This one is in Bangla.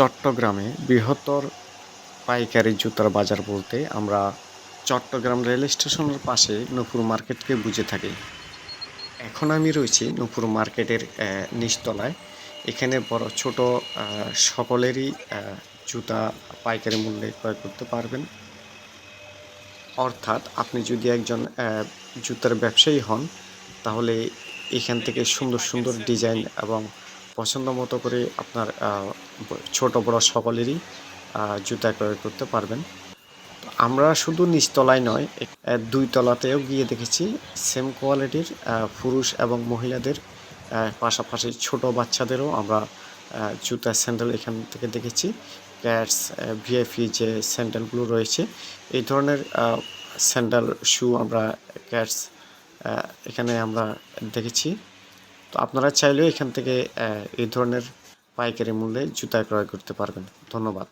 চট্টগ্রামে বৃহত্তর পাইকারি জুতার বাজার বলতে আমরা চট্টগ্রাম রেল স্টেশনের পাশে নূপুর মার্কেটকে বুঝে থাকি। এখন আমি রয়েছি নূপুর মার্কেটের নিচতলায়। এখানে বড়, ছোট সকলেরই জুতা পাইকারি মূল্যে ক্রয় করতে পারবেন। অর্থাৎ আপনি যদি একজন জুতার ব্যবসায়ী হন, তাহলে এখান থেকে সুন্দর সুন্দর ডিজাইন এবং পছন্দ মতো করে আপনার ছোট বড় সকলেরই জুতা ক্রয় করতে পারবেন। আমরা শুধু নিচতলায় নয় দুই তলাতেও গিয়ে দেখেছি সেম কোয়ালিটির পুরুষ এবং মহিলাদের পাশাপাশি ছোট বাচ্চাদেরও আমরা জুতা স্যান্ডেল এখান থেকে দেখেছি। ক্যাটস ভিএফি যে স্যান্ডেলগুলো রয়েছে, এই ধরনের স্যান্ডেল শু আমরা ক্যাটস এখানে আমরা দেখেছি। তো আপনারা চাইলেও এখান থেকে এই ধরনের পাইকারি মূল্যে জুতা ক্রয় করতে পারবেন। ধন্যবাদ।